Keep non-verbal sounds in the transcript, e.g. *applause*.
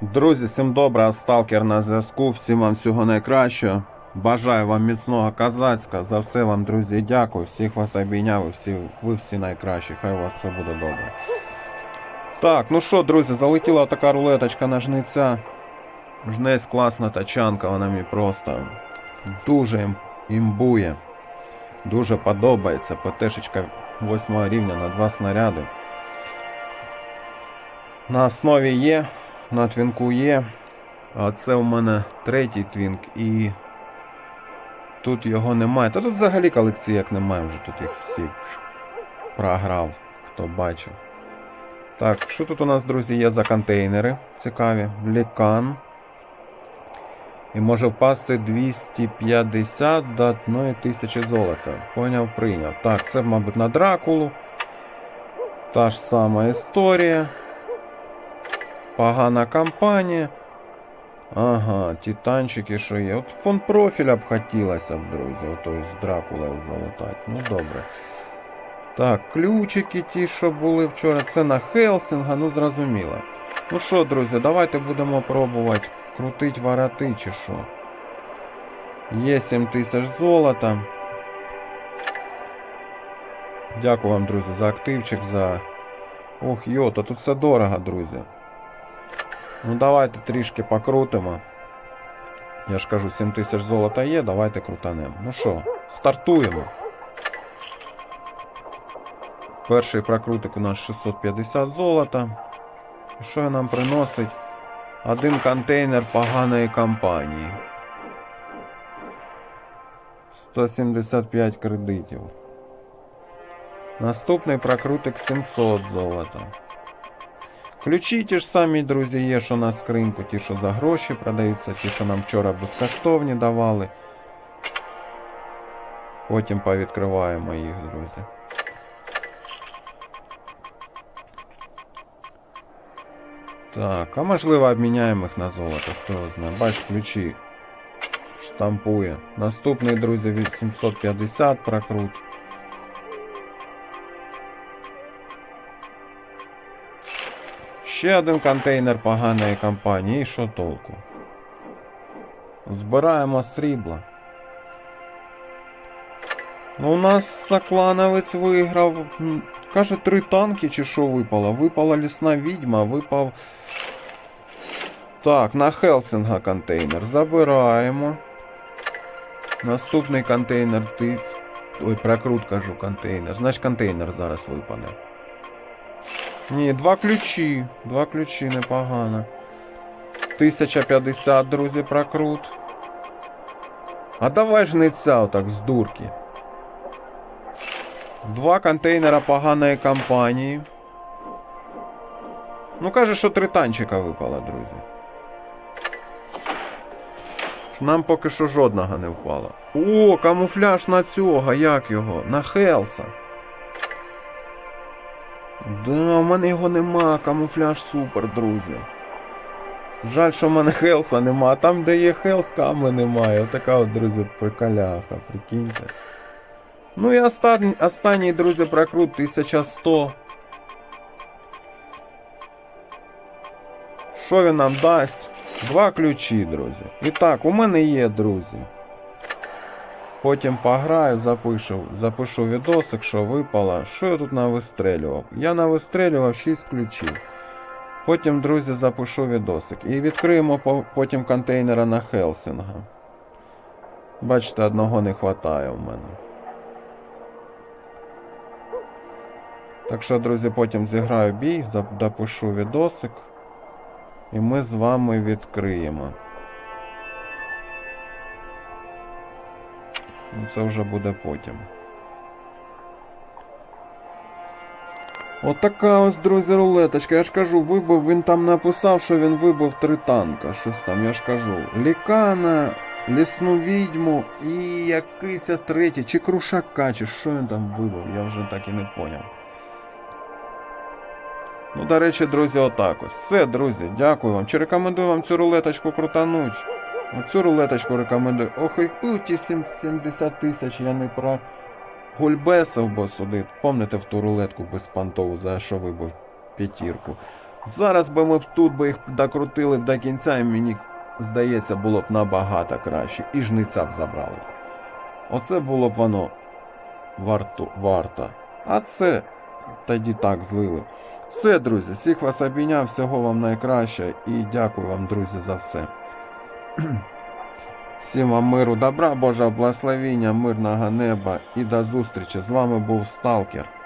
Друзі, всім добра, сталкер на зв'язку. Всім вам всього найкращого. Бажаю вам міцного казацька. За все вам, друзі, дякую. Всіх вас обійняв, всі, ви всі найкращі. Хай у вас все буде добре. Так, ну що, друзі, залетіла така рулеточка на жниця. Жнець класна тачанка, вона мені просто дуже ім- імбує. Дуже подобається. ПТшечка 8 рівня на 2 снаряди. На основі є, на твінку є. А це у мене третій твінк і тут його немає. Та тут взагалі колекції як немає, вже тут їх всі програв, хто бачив. Так, що тут у нас, друзі, є за контейнери цікаві? Лікан. І може впасти 250 до 1 тисячі золота. Поняв, прийняв. Так, це, мабуть, на Дракулу. Та ж сама історія. Погана кампанія. Ага, титанчики, що є. От фон профіля б хотілося б, друзі, ото з Дракулою залутати. Ну добре. Так, ключики ті, що були вчора, це на Хелсінга, ну зрозуміло. Ну що, друзі, давайте будемо пробувати крутить вороти чи що. Є 7 тисяч золота. Дякую вам, друзі, за активчик, за. Ох, йо, то тут все дорого, друзі. Ну давайте трішки покрутимо. Я ж кажу, 7 тисяч золота є, давайте крутанемо. Ну що, стартуємо. Перший прокрутик у нас 650 золота. І що нам приносить? Один контейнер поганої компанії. 175 кредитів. Наступний прокрутик 700 золота. Ключі ті ж самі, друзі, є, що на скриньку, ті, що за гроші продаються, ті, що нам вчора безкоштовні давали. Потім повідкриваємо їх, друзі. Так, а можливо обміняємо їх на золото, хто знає. Бач, ключі штампує. Наступний, друзі, від 750 прокрут. Ще один контейнер поганої компанії. І що толку? Збираємо срібла. Ну, у нас Соклановець виграв. Каже, три танки чи що випало? Випала лісна відьма, випав. Так, на Хелсинга контейнер. Забираємо. Наступний контейнер тиць. Ой, прокрут кажу контейнер. Значить контейнер зараз випаде. Ні, два ключі. Два ключі непогано. 1050, друзі, прокрут. А давай жниця отак з дурки. Два контейнера поганої компанії. Ну, каже, що три танчика випало, друзі. Нам поки що жодного не впало. О, камуфляж на цього, як його? На Хелса. Да, у мене його нема, камуфляж супер, друзі. Жаль, що в мене Хелса нема, а там, де є Хелс, ками немає. Отака от, друзі, приколяха, прикиньте. Ну і останній, останній друзі, прокрут 1100. Що він нам дасть? Два ключі, друзі. І так, у мене є, друзі. Потім пограю, запишу, запишу відосик, що випало. Що я тут навистрелював? Я навистрелював 6 ключів. Потім, друзі, запишу відосик. І відкриємо по- потім контейнера на Хелсінга. Бачите, одного не вистачає в мене. Так що, друзі, потім зіграю бій, зап- допишу відосик. І ми з вами відкриємо. Ну, Це вже буде потім. Отака ось, друзі, рулеточка. Я ж кажу, вибив, він там написав, що він вибив три танка. Щось там, я ж кажу. Лікана, лісну відьму і якийсь третій, чи крушака, чи що він там вибив, я вже так і не поняв. Ну, до речі, друзі, отак ось. Все, друзі, дякую вам. Чи рекомендую вам цю рулеточку крутануть? Оцю рулеточку рекомендую. Ох, якби ті 70 тисяч я не про гульбесов бо сюди. Помните в ту рулетку безпантову, за що вибив п'ятірку. Зараз би ми тут би їх докрутили б до кінця, і мені здається, було б набагато краще. І жниця б забрали. Оце було б воно варто. варто. А це тоді так злили. Все, друзі, всіх вас обійняв, всього вам найкраще і дякую вам, друзі, за все. *clears throat* Всім вам миру, добра, Божого благословіння, мирного неба і до зустрічі. З вами був Сталкер.